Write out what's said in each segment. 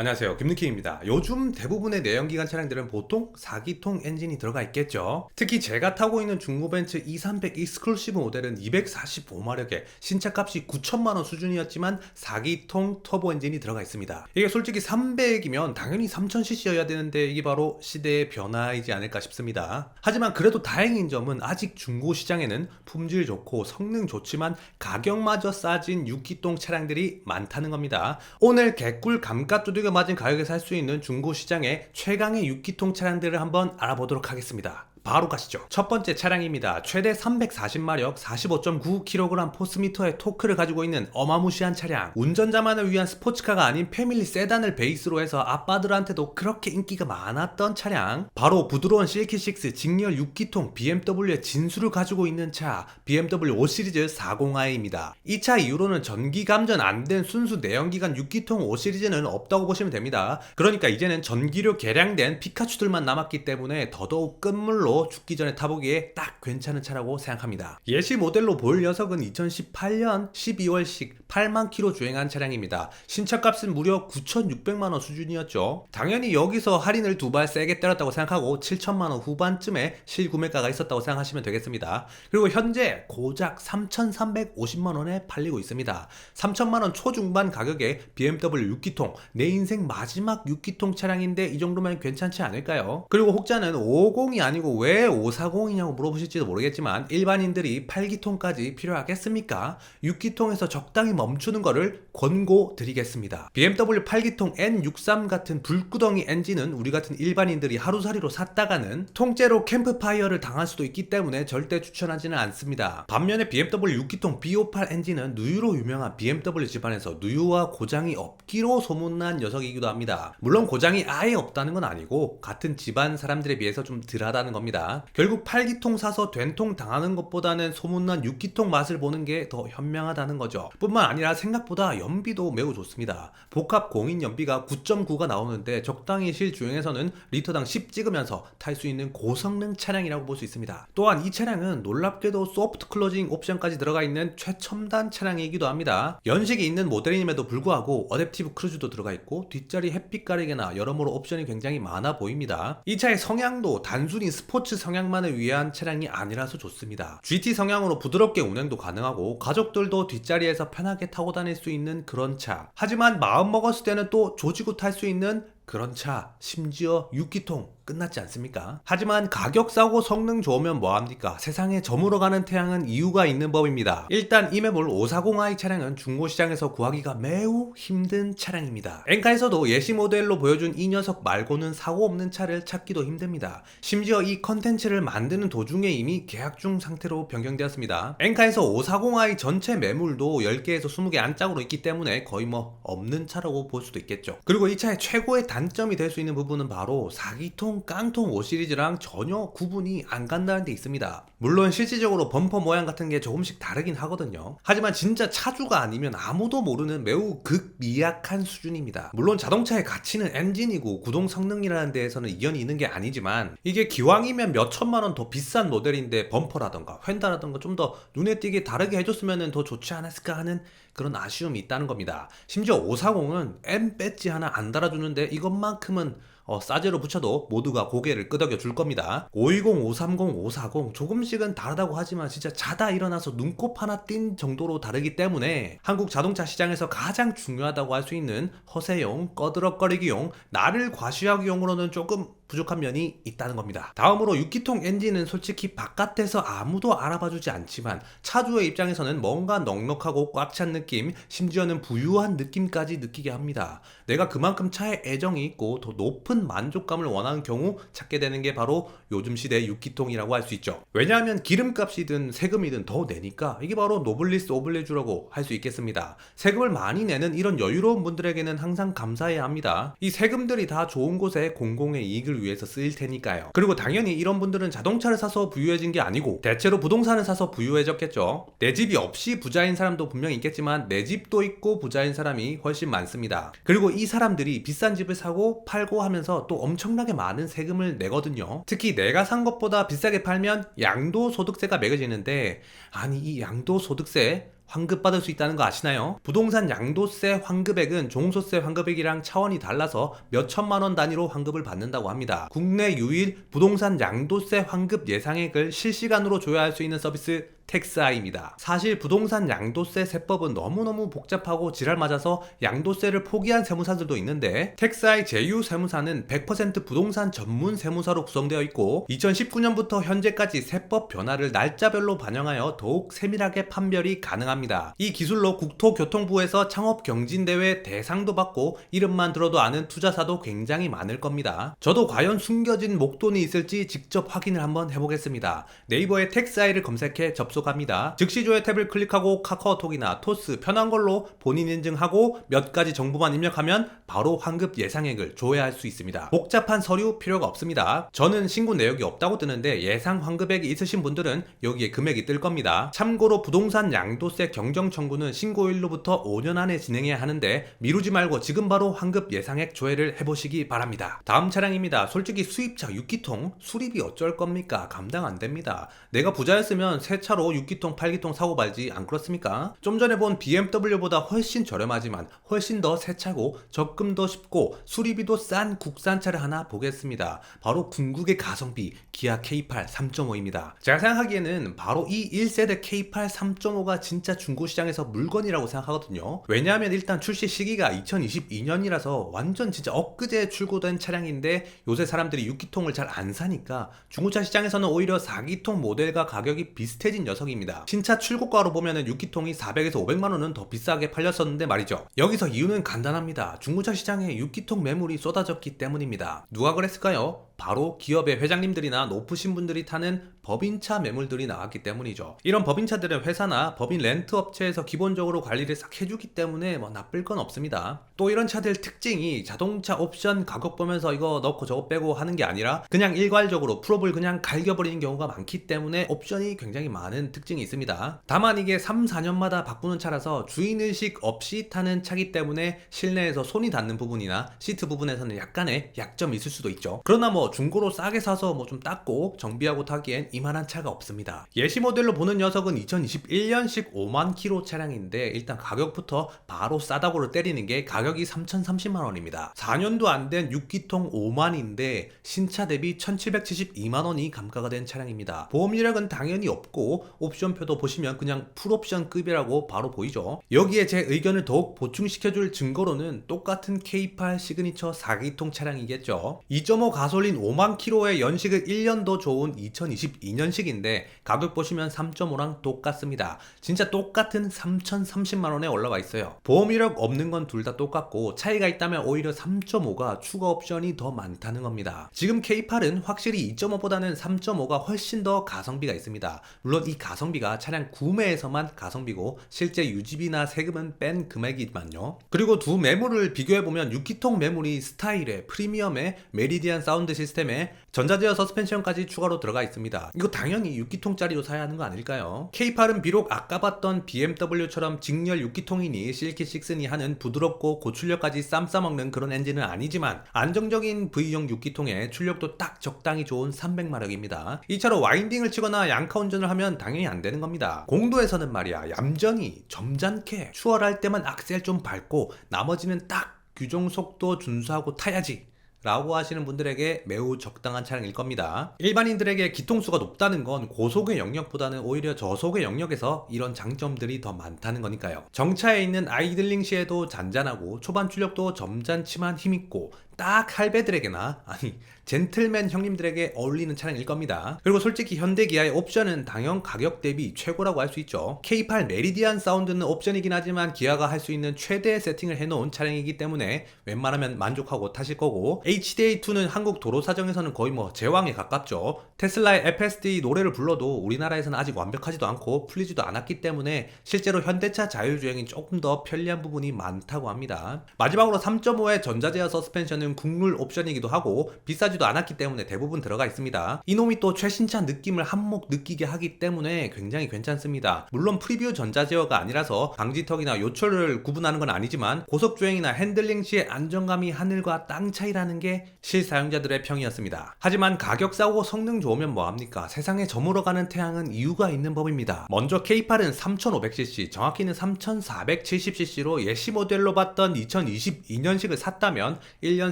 안녕하세요. 김느키입니다. 요즘 대부분의 내연기관 차량들은 보통 4기통 엔진이 들어가 있겠죠. 특히 제가 타고 있는 중고벤츠 2300 익스클루시브 모델은 245마력에 신차값이 9천만원 수준이었지만 4기통 터보 엔진이 들어가 있습니다. 이게 솔직히 300이면 당연히 3000cc여야 되는데 이게 바로 시대의 변화이지 않을까 싶습니다. 하지만 그래도 다행인 점은 아직 중고 시장에는 품질 좋고 성능 좋지만 가격마저 싸진 6기통 차량들이 많다는 겁니다. 오늘 개꿀 감가 두들겨 맞은 가격에 살 수 있는 중고 시장의 최강의 6기통 차량들을 한번 알아보도록 하겠습니다. 바로 가시죠. 첫 번째 차량입니다. 최대 340마력 45.9kg 포스미터의 토크를 가지고 있는 어마무시한 차량. 운전자만을 위한 스포츠카가 아닌 패밀리 세단을 베이스로 해서 아빠들한테도 그렇게 인기가 많았던 차량. 바로 부드러운 실키6 직렬 6기통 BMW의 진수를 가지고 있는 차 BMW 5 시리즈 40i입니다. 이 차 이후로는 전기 감전 안 된 순수 내연기관 6기통 5 시리즈는 없다고 보시면 됩니다. 그러니까 이제는 전기료 개량된 피카츄들만 남았기 때문에 더더욱 끝물로 죽기 전에 타보기에 딱 괜찮은 차라고 생각합니다. 예시 모델로 볼 녀석은 2018년 12월식 8만 킬로 주행한 차량입니다. 신차값은 무려 9,600만 원 수준이었죠. 당연히 여기서 할인을 두 발 세게 때렸다고 생각하고 7천만 원 후반쯤에 실구매가가 있었다고 생각하시면 되겠습니다. 그리고 현재 고작 3,350만 원에 팔리고 있습니다. 3천만 원 초중반 가격에 BMW 6기통 내 인생 마지막 6기통 차량인데 이 정도면 괜찮지 않을까요? 그리고 혹자는 550이 아니고 왜 540이냐고 물어보실지도 모르겠지만 일반인들이 8기통까지 필요하겠습니까? 6기통에서 적당히 멈추는 거를 권고드리겠습니다. BMW 8기통 N63 같은 불구덩이 엔진은 우리 같은 일반인들이 하루살이로 샀다가는 통째로 캠프파이어를 당할 수도 있기 때문에 절대 추천하지는 않습니다. 반면에 BMW 6기통 B58 엔진은 누유로 유명한 BMW 집안에서 누유와 고장이 없기로 소문난 녀석이기도 합니다. 물론 고장이 아예 없다는 건 아니고 같은 집안 사람들에 비해서 좀 덜하다는 겁니다. 결국 8기통 사서 된통 당하는 것보다는 소문난 6기통 맛을 보는 게 더 현명하다는 거죠. 뿐만 아니라 생각보다 연비도 매우 좋습니다. 복합 공인 연비가 9.9가 나오는데 적당히 실 주행에서는 리터당 10 찍으면서 탈 수 있는 고성능 차량이라고 볼 수 있습니다. 또한 이 차량은 놀랍게도 소프트 클로징 옵션까지 들어가 있는 최첨단 차량이기도 합니다. 연식이 있는 모델임에도 불구하고 어댑티브 크루즈도 들어가 있고 뒷자리 햇빛 가리개나 여러모로 옵션이 굉장히 많아 보입니다. 이 차의 성향도 단순히 스포츠 성향만을 위한 차량이 아니라서 좋습니다. GT 성향으로 부드럽게 운행도 가능하고 가족들도 뒷자리에서 편하게 타고 다닐 수 있는 그런 차. 하지만 마음 먹었을 때는 또 조지고 탈 수 있는 그런 차, 심지어 6기통 끝났지 않습니까? 하지만 가격 싸고 성능 좋으면 뭐합니까? 세상에 저물어 가는 태양은 이유가 있는 법입니다. 일단 이메볼 540i 차량은 중고 시장에서 구하기가 매우 힘든 차량입니다. 엔카에서도 예시 모델로 보여준 이 녀석 말고는 사고 없는 차를 찾기도 힘듭니다. 심지어 이 컨텐츠를 만드는 도중에 이미 계약 중 상태로 변경되었습니다. 엔카에서 540i 전체 매물도 10개에서 20개 안짝으로 있기 때문에 거의 뭐 없는 차라고 볼 수도 있겠죠. 그리고 이 차의 최고의 단점이 될 수 있는 부분은 바로 4기통 깡통 5 시리즈랑 전혀 구분이 안 간다는 데 있습니다. 물론 실질적으로 범퍼 모양 같은 게 조금씩 다르긴 하거든요. 하지만 진짜 차주가 아니면 아무도 모르는 매우 극미약한 수준입니다. 물론 자동차의 가치는 엔진이고 구동 성능이라는 데에서는 이견이 있는 게 아니지만 이게 기왕이면 몇 천만 원 더 비싼 모델인데 범퍼라던가 휀다라던가 좀 더 눈에 띄게 다르게 해줬으면 더 좋지 않았을까 하는 그런 아쉬움이 있다는 겁니다. 심지어 540은 M 배지 하나 안 달아주는데 이것만큼은 어, 싸제로 붙여도 모두가 고개를 끄덕여 줄 겁니다. 520, 530, 540 조금씩은 다르다고 하지만 진짜 자다 일어나서 눈곱 하나 띈 정도로 다르기 때문에 한국 자동차 시장에서 가장 중요하다고 할 수 있는 허세용, 꺼드럭거리기용, 나를 과시하기용으로는 조금 부족한 면이 있다는 겁니다. 다음으로 6기통 엔진은 솔직히 바깥에서 아무도 알아봐주지 않지만 차주의 입장에서는 뭔가 넉넉하고 꽉 찬 느낌, 심지어는 부유한 느낌까지 느끼게 합니다. 내가 그만큼 차에 애정이 있고 더 높은 만족감을 원하는 경우 찾게 되는 게 바로 요즘 시대의 6기통이라고 할 수 있죠. 왜냐하면 기름값이든 세금이든 더 내니까 이게 바로 노블리스 오블레주라고 할 수 있겠습니다. 세금을 많이 내는 이런 여유로운 분들에게는 항상 감사해야 합니다. 이 세금들이 다 좋은 곳에 공공의 이익을 위해서 쓰일 테니까요. 그리고 당연히 이런 분들은 자동차를 사서 부유해진 게 아니고 대체로 부동산을 사서 부유해졌겠죠. 내 집이 없이 부자인 사람도 분명히 있겠지만 내 집도 있고 부자인 사람이 훨씬 많습니다. 그리고 이 사람들이 비싼 집을 사고 팔고 하면서 또 엄청나게 많은 세금을 내거든요. 특히 내가 산 것보다 비싸게 팔면 양도소득세가 매겨지는데 아니 이 양도소득세 환급받을 수 있다는 거 아시나요? 부동산 양도세 환급액은 종소세 환급액이랑 차원이 달라서 몇 천만 원 단위로 환급을 받는다고 합니다. 국내 유일 부동산 양도세 환급 예상액을 실시간으로 조회할 수 있는 서비스 텍스아이입니다. 사실 부동산 양도세 세법은 너무너무 복잡하고 지랄 맞아서 양도세를 포기한 세무사들도 있는데 텍스아이 제휴 세무사는 100% 부동산 전문 세무사로 구성되어 있고 2019년부터 현재까지 세법 변화를 날짜별로 반영하여 더욱 세밀하게 판별이 가능합니다. 이 기술로 국토교통부에서 창업 경진대회 대상도 받고 이름만 들어도 아는 투자사도 굉장히 많을 겁니다. 저도 과연 숨겨진 목돈이 있을지 직접 확인을 한번 해보겠습니다. 네이버에 텍스아이를 검색해 접속 접속합니다. 즉시 조회 탭을 클릭하고 카카오톡이나 토스 편한 걸로 본인 인증하고 몇 가지 정보만 입력하면 바로 환급 예상액을 조회할 수 있습니다. 복잡한 서류 필요가 없습니다. 저는 신고 내역이 없다고 뜨는데 예상 환급액이 있으신 분들은 여기에 금액이 뜰 겁니다. 참고로 부동산 양도세 경정 청구는 신고일로부터 5년 안에 진행해야 하는데 미루지 말고 지금 바로 환급 예상액 조회를 해보시기 바랍니다. 다음 차량입니다. 솔직히 수입차 6기통 수리비 어쩔 겁니까? 감당 안 됩니다. 내가 부자였으면 새 차로 6기통, 8기통 사고 발지 안 그렇습니까? 좀 전에 본 BMW보다 훨씬 저렴하지만 훨씬 더새 차고 적금도 쉽고 수리비도 싼 국산차를 하나 보겠습니다. 바로 궁극의 가성비 기아 K8 3.5입니다. 제가 생각하기에는 바로 이 1세대 K8 3.5가 진짜 중고 시장에서 물건이라고 생각하거든요. 왜냐하면 일단 출시 시기가 2022년이라서 완전 진짜 엊그제 출고된 차량인데 요새 사람들이 6기통을 잘 안 사니까 중고차 시장에서는 오히려 4기통 모델과 가격이 비슷해진 입니다. 신차 출고가로 보면은 6기통이 400에서 500만 원은 더 비싸게 팔렸었는데 말이죠. 여기서 이유는 간단합니다. 중고차 시장에 6기통 매물이 쏟아졌기 때문입니다. 누가 그랬을까요? 바로 기업의 회장님들이나 높으신 분들이 타는 법인차 매물들이 나왔기 때문이죠. 이런 법인차들은 회사나 법인 렌트 업체에서 기본적으로 관리를 싹 해주기 때문에 뭐 나쁠 건 없습니다. 또 이런 차들 특징이 자동차 옵션 가격 보면서 이거 넣고 저거 빼고 하는 게 아니라 그냥 일괄적으로 풀업을 그냥 갈겨버리는 경우가 많기 때문에 옵션이 굉장히 많은 특징이 있습니다. 다만 이게 3, 4년마다 바꾸는 차라서 주인의식 없이 타는 차기 때문에 실내에서 손이 닿는 부분이나 시트 부분에서는 약간의 약점이 있을 수도 있죠. 그러나 뭐 중고로 싸게 사서 뭐 좀 닦고 정비하고 타기엔 이만한 차가 없습니다. 예시 모델로 보는 녀석은 2021년식 5만 킬로 차량인데 일단 가격부터 바로 싸다고를 때리는 게 가격이 3,030만 원입니다. 4년도 안 된 6기통 5만인데 신차 대비 1,772만 원이 감가가 된 차량입니다. 보험 이력은 당연히 없고 옵션표도 보시면 그냥 풀옵션급이라고 바로 보이죠. 여기에 제 의견을 더욱 보충시켜줄 증거로는 똑같은 K8 시그니처 4기통 차량이겠죠. 2.5 가솔린 5만 킬로의 연식을 1년 더 좋은 2022년식인데 가격 보시면 3.5랑 똑같습니다. 진짜 똑같은 3,030만 원에 올라와 있어요. 보험 이력 없는 건 둘 다 똑같고 차이가 있다면 오히려 3.5가 추가 옵션이 더 많다는 겁니다. 지금 K8은 확실히 2.5보다는 3.5가 훨씬 더 가성비가 있습니다. 물론 이 가성비가 차량 구매에서만 가성비고 실제 유지비나 세금은 뺀 금액이지만요. 그리고 두 매물을 비교해보면 6기통 매물이 스타일에 프리미엄에 메리디안 사운드 시스템에 전자제어 서스펜션까지 추가로 들어가 있습니다. 이거 당연히 6기통짜리로 사야 하는 거 아닐까요? K8은 비록 아까 봤던 BMW처럼 직렬 6기통이니 실키6니 하는 부드럽고 고출력까지 쌈 싸먹는 그런 엔진은 아니지만 안정적인 V형 6기통에 출력도 딱 적당히 좋은 300마력입니다. 이 차로 와인딩을 치거나 양카 운전을 하면 당연히 안 되는 겁니다. 공도에서는 말이야 얌전히 점잖게 추월할 때만 악셀 좀 밟고 나머지는 딱 규정 속도 준수하고 타야지 라고 하시는 분들에게 매우 적당한 차량일 겁니다. 일반인들에게 기통수가 높다는 건 고속의 영역보다는 오히려 저속의 영역에서 이런 장점들이 더 많다는 거니까요. 정차에 있는 아이들링 시에도 잔잔하고 초반 출력도 점잖지만 힘있고 딱 할배들에게나 아니 젠틀맨 형님들에게 어울리는 차량일 겁니다. 그리고 솔직히 현대 기아의 옵션은 당연 가격 대비 최고라고 할 수 있죠. K8 메리디안 사운드는 옵션이긴 하지만 기아가 할 수 있는 최대 세팅을 해놓은 차량이기 때문에 웬만하면 만족하고 타실 거고 HDA2는 한국 도로 사정에서는 거의 뭐 제왕에 가깝죠. 테슬라의 FSD 노래를 불러도 우리나라에서는 아직 완벽하지도 않고 풀리지도 않았기 때문에 실제로 현대차 자율주행이 조금 더 편리한 부분이 많다고 합니다. 마지막으로 3.5의 전자제어 서스펜션은 있는 국룰 옵션이기도 하고 비싸지도 않았기 때문에 대부분 들어가 있습니다. 이놈이 또 최신차 느낌을 한몫 느끼게 하기 때문에 굉장히 괜찮습니다. 물론 프리뷰 전자 제어가 아니라서 방지턱이나 요철을 구분하는 건 아니지만 고속 주행이나 핸들링 시의 안정감이 하늘과 땅 차이라는 게 실사용자들의 평이었습니다. 하지만 가격 싸고 성능 좋으면 뭐합니까? 세상에 저물어가는 태양은 이유가 있는 법입니다. 먼저 K8은 3500cc, 정확히는 3470cc로 예시 모델로 봤던 2022년식을 샀다면 1년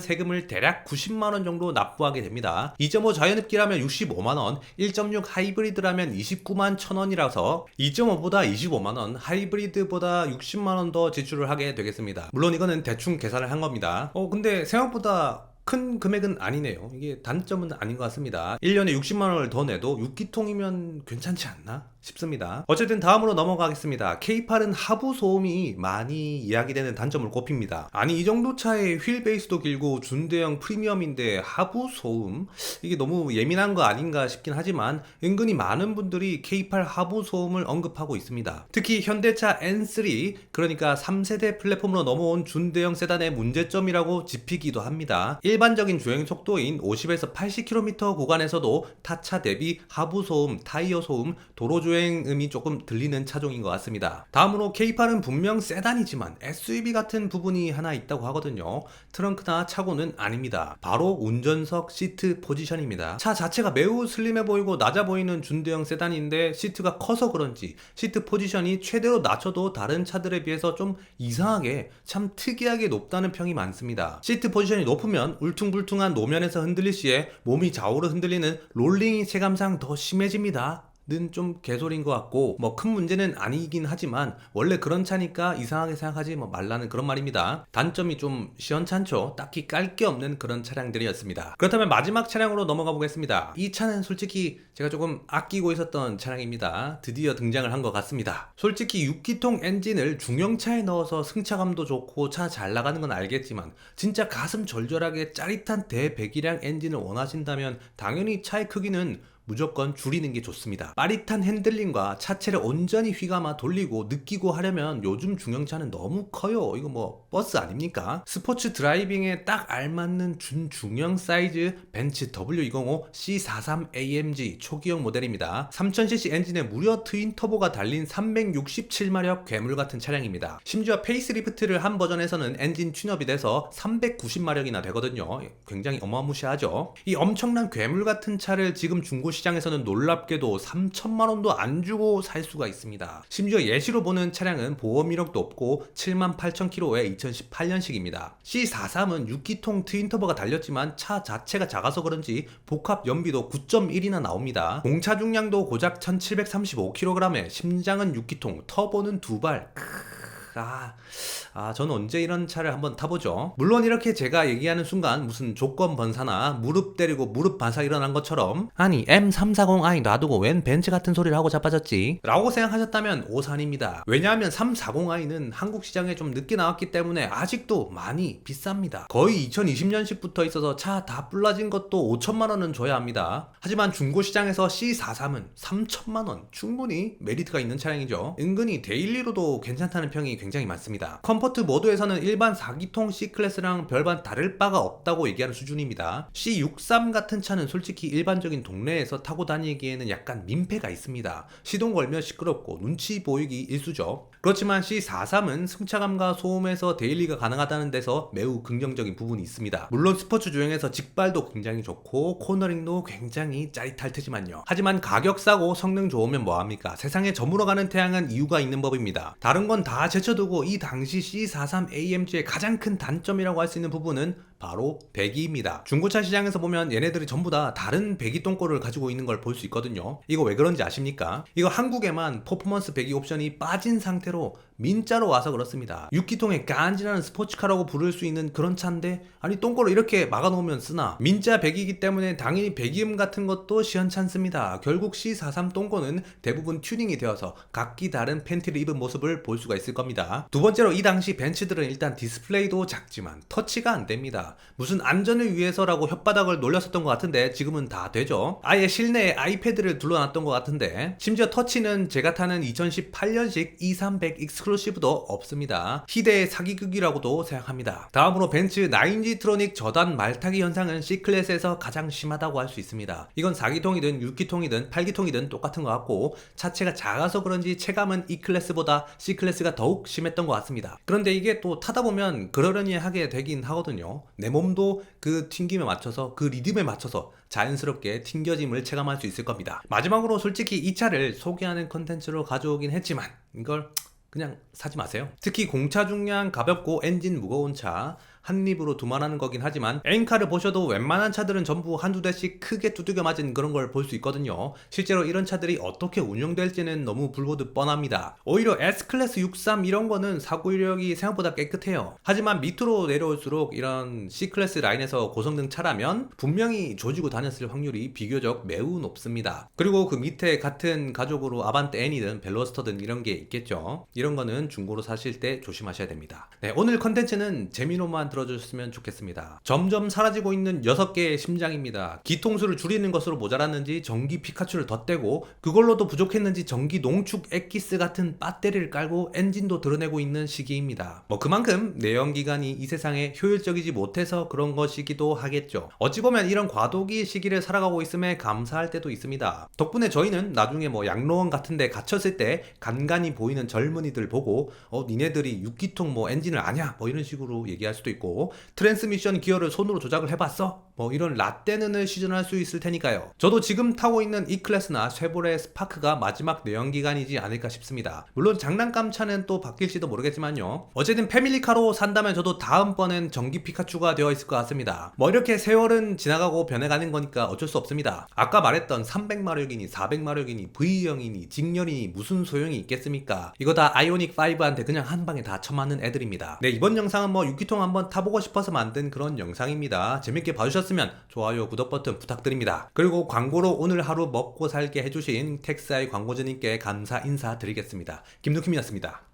세금을 대략 90만원 정도 납부하게 됩니다. 2.5 자연흡기라면 65만원, 1.6 하이브리드라면 29만 1000원이라서 2.5보다 25만원, 하이브리드보다 60만원 더 지출을 하게 되겠습니다. 물론 이거는 대충 계산을 한 겁니다. 어, 근데 생각보다 큰 금액은 아니네요. 이게 단점은 아닌 것 같습니다. 1년에 60만 원을 더 내도 6기통이면 괜찮지 않나 싶습니다. 어쨌든 다음으로 넘어가겠습니다. K8은 하부 소음이 많이 이야기되는 단점을 꼽힙니다. 아니 이 정도 차에 휠 베이스도 길고 준대형 프리미엄인데 하부 소음 이게 너무 예민한 거 아닌가 싶긴 하지만 은근히 많은 분들이 K8 하부 소음을 언급하고 있습니다. 특히 현대차 N3 그러니까 3세대 플랫폼으로 넘어온 준대형 세단의 문제점이라고 짚히기도 합니다. 일반적인 주행 속도인 50에서 80km 구간에서도 타차 대비 하부 소음, 타이어 소음, 도로 주행 음이 조금 들리는 차종인 것 같습니다. 다음으로 K8은 분명 세단이지만 SUV 같은 부분이 하나 있다고 하거든요. 트렁크나 차고는 아닙니다. 바로 운전석 시트 포지션입니다. 차 자체가 매우 슬림해 보이고 낮아 보이는 준대형 세단인데 시트가 커서 그런지 시트 포지션이 최대로 낮춰도 다른 차들에 비해서 좀 이상하게 참 특이하게 높다는 평이 많습니다. 시트 포지션이 높으면 울퉁불퉁한 노면에서 흔들릴 시에 몸이 좌우로 흔들리는 롤링이 체감상 더 심해집니다. 는좀 개소리인 것 같고 뭐 큰 문제는 아니긴 하지만 원래 그런 차니까 이상하게 생각하지 뭐 말라는 그런 말입니다. 단점이 좀 시원찮죠. 딱히 깔 게 없는 그런 차량들이었습니다. 그렇다면 마지막 차량으로 넘어가 보겠습니다. 이 차는 솔직히 제가 조금 아끼고 있었던 차량입니다. 드디어 등장을 한 것 같습니다. 솔직히 6기통 엔진을 중형차에 넣어서 승차감도 좋고 차 잘 나가는 건 알겠지만 진짜 가슴 절절하게 짜릿한 대배기량 엔진을 원하신다면 당연히 차의 크기는 무조건 줄이는 게 좋습니다. 빠릿한 핸들링과 차체를 온전히 휘감아 돌리고 느끼고 하려면 요즘 중형차는 너무 커요. 이거 뭐 버스 아닙니까? 스포츠 드라이빙에 딱 알맞는 준중형 사이즈 벤츠 W205 C43 AMG 초기형 모델입니다. 3000cc 엔진에 무려 트윈 터보가 달린 367마력 괴물 같은 차량입니다. 심지어 페이스리프트를 한 버전에서는 엔진 튠업이 돼서 390마력이나 되거든요. 굉장히 어마무시하죠. 이 엄청난 괴물 같은 차를 지금 중고 시 장에서는 놀랍게도 3천만 원도 안 주고 살 수가 있습니다. 심지어 예시로 보는 차량은 보험 이력도 없고 7만 8천 킬로의 2018년식입니다. C43은 6기통 트윈터보가 달렸지만 차 자체가 작아서 그런지 복합 연비도 9.1이나 나옵니다. 공차 중량도 고작 1735kg에 심장은 6기통, 터보는 두발. 아, 아, 저는 언제 이런 차를 한번 타보죠. 물론 이렇게 제가 얘기하는 순간 무슨 조건 번사나 무릎 때리고 무릎 반사 일어난 것처럼 아니 M340i 놔두고 웬 벤츠 같은 소리를 하고 자빠졌지? 라고 생각하셨다면 오산입니다. 왜냐하면 340i는 한국 시장에 좀 늦게 나왔기 때문에 아직도 많이 비쌉니다. 거의 2020년식부터 있어서 차 다 불라진 것도 5천만 원은 줘야 합니다. 하지만 중고 시장에서 C43은 3천만 원 충분히 메리트가 있는 차량이죠. 은근히 데일리로도 괜찮다는 평이 굉장히 많습니다. 컴포트 모드에서는 일반 4기통 C클래스랑 별반 다를 바가 없다고 얘기하는 수준입니다. C63 같은 차는 솔직히 일반적인 동네에서 타고 다니기에는 약간 민폐가 있습니다. 시동 걸면 시끄럽고 눈치 보이기 일수죠. 그렇지만 C43은 승차감과 소음에서 데일리가 가능하다는 데서 매우 긍정적인 부분이 있습니다. 물론 스포츠 주행에서 직발도 굉장히 좋고 코너링도 굉장히 짜릿할 테지만요. 하지만 가격 싸고 성능 좋으면 뭐합니까? 세상에 저물어가는 태양은 이유가 있는 법입니다. 다른 건 다 제 쳐두고 이 당시 C43 AMG의 가장 큰 단점이라고 할 수 있는 부분은 바로 배기입니다. 중고차 시장에서 보면 얘네들이 전부 다 다른 배기 똥꼬를 가지고 있는 걸 볼 수 있거든요. 이거 왜 그런지 아십니까? 이거 한국에만 퍼포먼스 배기 옵션이 빠진 상태로 민자로 와서 그렇습니다. 6기통의 간지나는 스포츠카라고 부를 수 있는 그런 차인데 아니 똥꼬를 이렇게 막아놓으면 쓰나 민자 배기이기 때문에 당연히 배기음 같은 것도 시원찮습니다. 결국 C43 똥꼬는 대부분 튜닝이 되어서 각기 다른 팬티를 입은 모습을 볼 수가 있을 겁니다. 두 번째로 이 당시 벤츠들은 일단 디스플레이도 작지만 터치가 안 됩니다. 무슨 안전을 위해서라고 혓바닥을 놀렸었던 것 같은데 지금은 다 되죠. 아예 실내에 아이패드를 둘러놨던 것 같은데 심지어 터치는 제가 타는 2018년식 2300 익스클루시브도 없습니다. 희대의 사기극이라고도 생각합니다. 다음으로 벤츠 9G 트로닉 저단 말타기 현상은 C클래스에서 가장 심하다고 할 수 있습니다. 이건 4기통이든 6기통이든 8기통이든 똑같은 것 같고 차체가 작아서 그런지 체감은 E클래스보다 C클래스가 더욱 심했던 것 같습니다. 그런데 이게 또 타다 보면 그러려니 하게 되긴 하거든요. 내 몸도 그 튕김에 맞춰서 그 리듬에 맞춰서 자연스럽게 튕겨짐을 체감할 수 있을 겁니다. 마지막으로 솔직히 이 차를 소개하는 컨텐츠로 가져오긴 했지만 이걸 그냥 사지 마세요. 특히 공차 중량 가볍고 엔진 무거운 차 한 입으로 두말하는 거긴 하지만 엔카를 보셔도 웬만한 차들은 전부 한두 대씩 크게 두들겨 맞은 그런 걸 볼 수 있거든요. 실제로 이런 차들이 어떻게 운영될지는 너무 불보듯 뻔합니다. 오히려 S클래스 63 이런 거는 사고 이력이 생각보다 깨끗해요. 하지만 밑으로 내려올수록 이런 C클래스 라인에서 고성능 차라면 분명히 조지고 다녔을 확률이 비교적 매우 높습니다. 그리고 그 밑에 같은 가족으로 아반떼 N이든 벨로스터든 이런 게 있겠죠. 이런 거는 중고로 사실 때 조심하셔야 됩니다. 네, 오늘 컨텐츠는 재미로만 들어 주셨으면 좋겠습니다. 점점 사라지고 있는 6개의 심장입니다. 기통수를 줄이는 것으로 모자랐는지 전기 피카츄를 덧대고 그걸로도 부족했는지 전기 농축 엑기스 같은 배터리를 깔고 엔진도 드러내고 있는 시기입니다. 뭐 그만큼 내연기관이 이 세상에 효율적이지 못해서 그런 것이기도 하겠죠. 어찌 보면 이런 과도기 시기를 살아가고 있음에 감사할 때도 있습니다. 덕분에 저희는 나중에 뭐 양로원 같은 데 갇혔을 때 간간히 보이는 젊은이들 보고 어 니네들이 6기통 뭐 엔진을 아냐 뭐 이런 식으로 얘기할 수도 있고 트랜스미션 기어를 손으로 조작을 해봤어? 뭐 이런 라떼는을 시전할 수 있을 테니까요. 저도 지금 타고 있는 E클래스나 쉐보레 스파크가 마지막 내연기관이지 않을까 싶습니다. 물론 장난감 차는 또 바뀔지도 모르겠지만요. 어쨌든 패밀리카로 산다면 저도 다음번엔 전기 피카츄가 되어 있을 것 같습니다. 뭐 이렇게 세월은 지나가고 변해가는 거니까 어쩔 수 없습니다. 아까 말했던 300마력이니 400마력이니 V형이니 직렬이니 무슨 소용이 있겠습니까? 이거 다 아이오닉 5한테 그냥 한 방에 다 쳐맞는 애들입니다. 네 이번 영상은 뭐 6기통 한번 타보고 싶어서 만든 그런 영상입니다. 재밌게 봐주셨으면 좋아요, 구독 버튼 부탁드립니다. 그리고 광고로 오늘 하루 먹고 살게 해주신 텍사이 광고주님께 감사 인사드리겠습니다. 김누킴이었습니다.